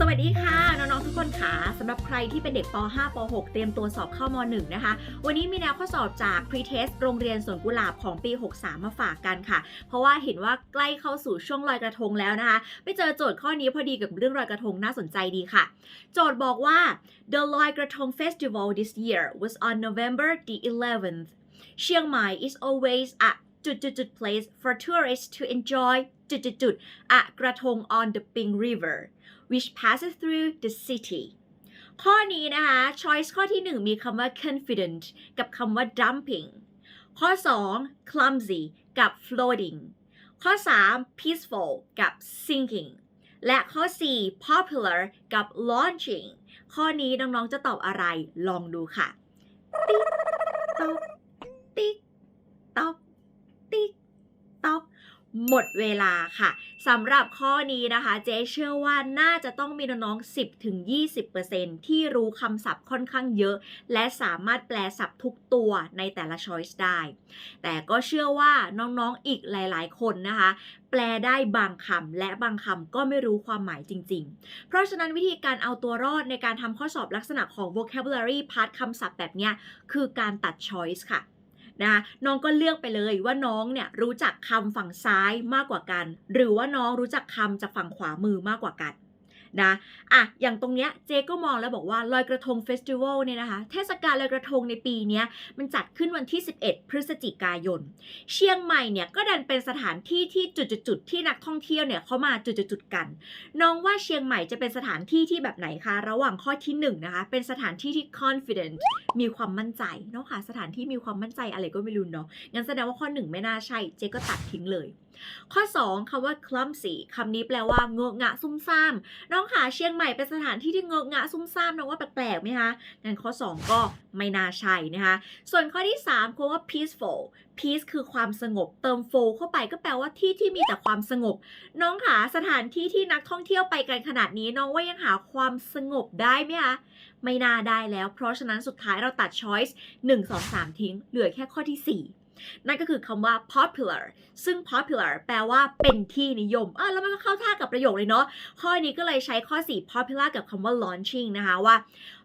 สวัสดีค่ะ น้อง ๆ ทุกคนค่ะสำหรับใครที่เป็นเด็กป .5 ป .6 เตรียมตัวสอบเข้าม .1 นะคะ วันนี้มีแนวข้อสอบจาก Pretest โรงเรียนสวนกุหลาบของปี 63 มาฝากกันค่ะ เพราะว่าเห็นว่าใกล้เข้าสู่ช่วงลอยกระทงแล้วนะคะ ไปเจอโจทย์ข้อนี้พอดีกับเรื่องลอยกระทงน่าสนใจดีค่ะ โจทย์บอกว่า The Loi Krathong Festival this year was on November the 11th. Chiang Mai is always a จุดจุดจุด place for tourists to enjoy จุดจุดจุด a กระทง on the Ping River which passes through the city ข้อนี้นะคะ choice ข้อที่ 1 มีคำว่า confident กับคำว่า dumping ข้อ 2 clumsy กับ floating ข้อ 3 peaceful กับ sinking และข้อ 4 popular กับ launching ข้อนี้น้องๆจะตอบอะไรลองดูค่ะ ติ๊กตอก ติ๊กตอก ติ๊กตอก ห มดเวลาค่ะสำหรับข้อนี้นะคะ เจ๊เชื่อว่าน่าจะต้องมีน้องๆ10-20%ที่รู้คำศัพท์ค่อนข้างเยอะ และสามารถแปลศัพท์ทุกตัวในแต่ละ choice ได้ แต่ก็เชื่อว่าน้องๆอีกหลายๆ คนนะคะ แปลได้บางคำและบางคำก็ไม่รู้ความหมายจริง ๆ เพราะฉะนั้นวิธีการเอาตัวรอดในการทำข้อสอบลักษณะของ vocabulary part คำศัพท์แบบเนี้ยคือการตัด choice ค่ะ นะคะน้องก็เลือกไปเลยว่าน้องเนี่ยรู้จักคำฝั่งซ้ายมากกว่ากัน หรือว่าน้องรู้จักคำจากฝั่งขวามือมากกว่ากัน นะอะอย่างตรงเนี้ยเจก็มองแล้วบอกว่าลอยกระทงเฟสติวัลเนี่ยนะคะ เทศกาลลอยกระทงในปีเนี้ยมันจัดขึ้นวันที่ 11 พฤศจิกายน เชียงใหม่เนี่ยก็ดันเป็นสถานที่ที่จุดๆๆที่นักท่องเที่ยวเนี่ยเขามาจุดๆกัน น้องว่าเชียงใหม่จะเป็นสถานที่ที่แบบไหนคะ ระหว่างข้อที่หนึ่งนะคะ เป็นสถานที่ที่ confident มีความมั่นใจเนาะค่ะสถานที่มีความมั่นใจอะไรก็ไม่รู้เนาะงั้นแสดงว่าข้อหนึ่งไม่น่าใช่เจก็ตัดทิ้งเลย ข้อ 2คำว่า clumsy คำนี้แปลว่าเงอะงะซุ่มซ่ามน้องขาเชียงใหม่เป็นสถานที่ที่เงอะงะซุ่มซ่ามน้องว่าแปลกๆไหมคะงั้นข้อ 2 ก็ไม่น่าใช่นะคะ ส่วนข้อที่3คำว่า peaceful peace คือความสงบ เติม full เข้าไปก็แปลว่าที่ที่มีแต่ความสงบ น้องขาสถานที่ที่นักท่องเที่ยวไปกันขนาดนี้น้องว่ายังหาความสงบได้ไหมคะไม่น่าได้แล้ว เพราะฉะนั้นสุดท้ายเราตัด choice 1 2 3 ทิ้ง เหลือแค่ข้อที่ 4 นั่นก็คือคำว่า popular ซึ่ง popular แปลว่าเป็นที่นิยมอะแล้วมันก็เข้าท่ากับประโยคเลยเนาะข้อนี้ก็เลยใช้ข้อ 4 popular กับคำว่า launching นะคะว่า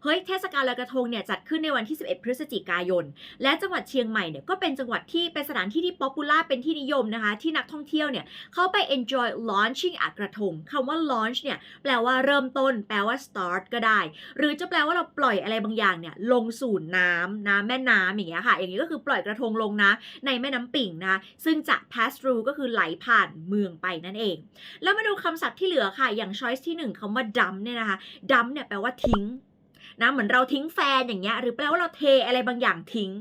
เฮ้ยเทศกาลลอยกระทงเนี่ยจัดขึ้นในวันที่ 11 พฤศจิกายน และจังหวัดเชียงใหม่เนี่ยก็เป็นจังหวัดที่เป็นสถานที่ที่ popular เป็นที่นิยมนะคะ ที่นักท่องเที่ยวเนี่ยเข้าไป enjoy launching อะกระทงคำว่า launch เนี่ยแปลว่าเริ่มต้น แปลว่า start ก็ได้ หรือจะแปลว่าเราปล่อยอะไรบางอย่างเนี่ยลงสู่น้ำน้ำแม่น้ำอย่างเงี้ยค่ะ อย่างนี้ก็คือปล่อยกระทงลงนะในแม่น้ำปิ่งนะซึ่งจะ pass through ก็คือไหลผ่านเมืองไปนั่นเอง แล้วมาดูคำศัพท์ที่เหลือค่ะ อย่าง choice ที่หนึ่งคำว่า dump เนี่ยนะคะ dump เนี่ยแปลว่าทิ้ง นะเหมือนเราทิ้งแฟนอย่างเงี้ยหรือแปลว่าเราเทอะไรบางอย่างทิ้ง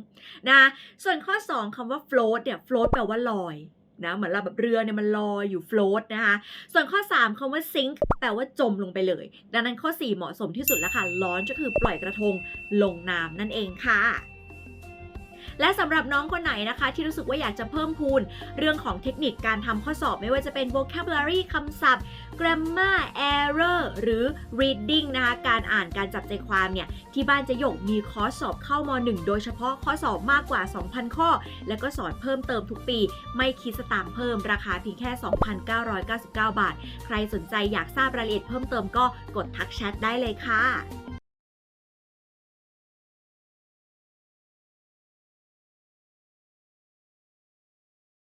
นะส่วนข้อ 2คำว่า float เนี่ย float แปลว่าลอยนะเหมือนเราแบบเรือเนี่ยมันลอยอยู่ float นะคะส่วนข้อ 3คำว่า sink แปลว่าจมลงไปเลย ดังนั้นข้อ 4 เหมาะสมที่สุดแล้วค่ะ launch ก็คือปล่อยกระทงลงน้ำนั่นเองค่ะ และสำหรับน้องคนไหนนะคะ ที่รู้สึกว่าอยากจะเพิ่มพูน เรื่องของเทคนิคการทำข้อสอบ ไม่ว่าจะเป็น vocabulary คำศัพท์ grammar error หรือ reading นะคะการอ่านการจับใจความเนี่ยที่บ้านจะยกมีคอร์สสอบเข้าม1โดยเฉพาะข้อสอบมากกว่า 2,000 ข้อ แล้วก็สอนเพิ่มเติมทุกปี ไม่คิดสตางค์เพิ่มราคาเพียงแค่ 2,999 บาท ใครสนใจอยากทราบรายละเอียดเพิ่มเติมก็กดทักแชทได้เลยค่ะ